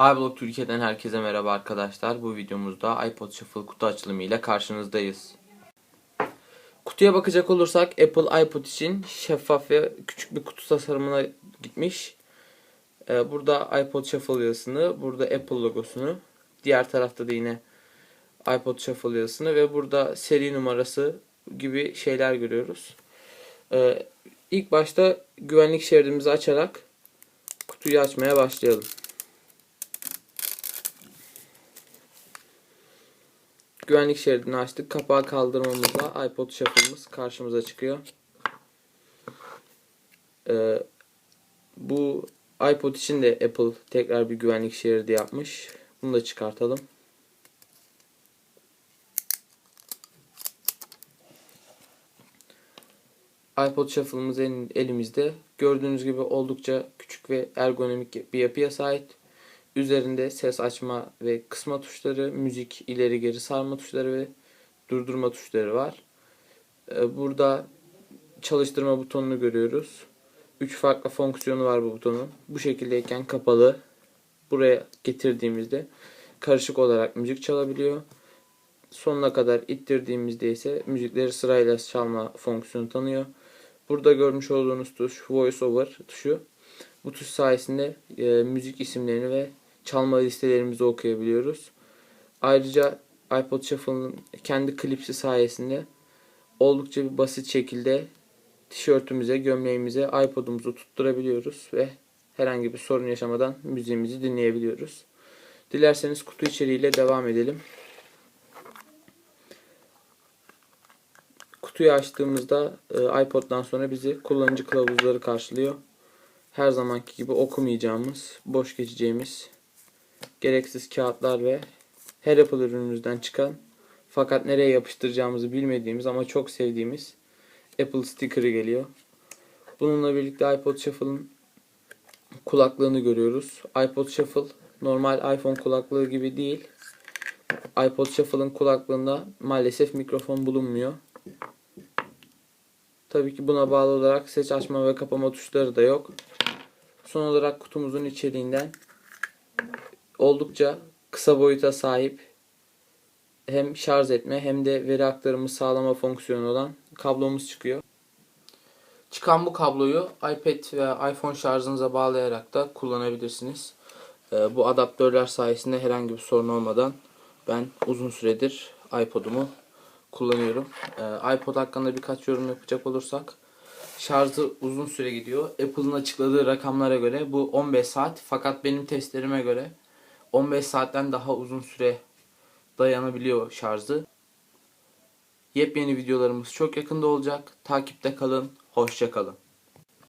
iBlog Türkiye'den herkese merhaba arkadaşlar. Bu videomuzda iPod Shuffle kutu açılımı ile karşınızdayız. Kutuya bakacak olursak Apple iPod için şeffaf ve küçük bir kutu tasarımına gitmiş. Ee, burada iPod Shuffle yazısını, burada Apple logosunu, diğer tarafta da yine iPod Shuffle yazısını ve burada seri numarası gibi şeyler görüyoruz. Ee, ilk başta güvenlik şeridimizi açarak kutuyu açmaya başlayalım. Güvenlik şeridini açtık. Kapağı kaldırmamızla iPod Shuffle'ımız karşımıza çıkıyor. Ee, bu iPod için de Apple tekrar bir güvenlik şeridi yapmış. Bunu da çıkartalım. iPod Shuffle'ımız el- elimizde. Gördüğünüz gibi oldukça küçük ve ergonomik bir yapıya sahip. Üzerinde ses açma ve kısma tuşları, müzik ileri geri sarma tuşları ve durdurma tuşları var. Ee, Burada çalıştırma butonunu görüyoruz. Üç farklı fonksiyonu var bu butonun. Bu şekildeyken kapalı. Buraya getirdiğimizde karışık olarak müzik çalabiliyor. Sonuna kadar ittirdiğimizde ise müzikleri sırayla çalma fonksiyonu tanıyor. Burada görmüş olduğunuz tuş Voice Over tuşu. Bu tuş sayesinde e, müzik isimlerini ve çalma listelerimizi okuyabiliyoruz. Ayrıca iPod Shuffle'ın kendi klipsi sayesinde oldukça bir basit şekilde tişörtümüze, gömleğimize iPod'umuzu tutturabiliyoruz ve herhangi bir sorun yaşamadan müziğimizi dinleyebiliyoruz. Dilerseniz kutu içeriğiyle devam edelim. Kutuyu açtığımızda e, iPod'dan sonra bizi kullanıcı kılavuzları karşılıyor. Her zamanki gibi okumayacağımız, boş geçeceğimiz gereksiz kağıtlar ve her Apple ürünümüzden çıkan fakat nereye yapıştıracağımızı bilmediğimiz ama çok sevdiğimiz Apple sticker'ı geliyor. Bununla birlikte iPod Shuffle'ın kulaklığını görüyoruz. iPod Shuffle normal iPhone kulaklığı gibi değil. iPod Shuffle'ın kulaklığında maalesef mikrofon bulunmuyor. Tabii ki buna bağlı olarak ses açma ve kapama tuşları da yok. Son olarak kutumuzun içeriğinden oldukça kısa boyuta sahip hem şarj etme hem de veri aktarımı sağlama fonksiyonu olan kablomuz çıkıyor. Çıkan bu kabloyu iPad ve iPhone şarjınıza bağlayarak da kullanabilirsiniz. Ee, Bu adaptörler sayesinde herhangi bir sorun olmadan ben uzun süredir iPod'umu kullanıyorum. Ee, iPod hakkında birkaç yorum yapacak olursak şarjı uzun süre gidiyor. Apple'ın açıkladığı rakamlara göre bu 15 saat fakat benim testlerime göre 15 saatten daha uzun süre dayanabiliyor şarjı. Yepyeni videolarımız çok yakında olacak. Takipte kalın. Hoşça kalın.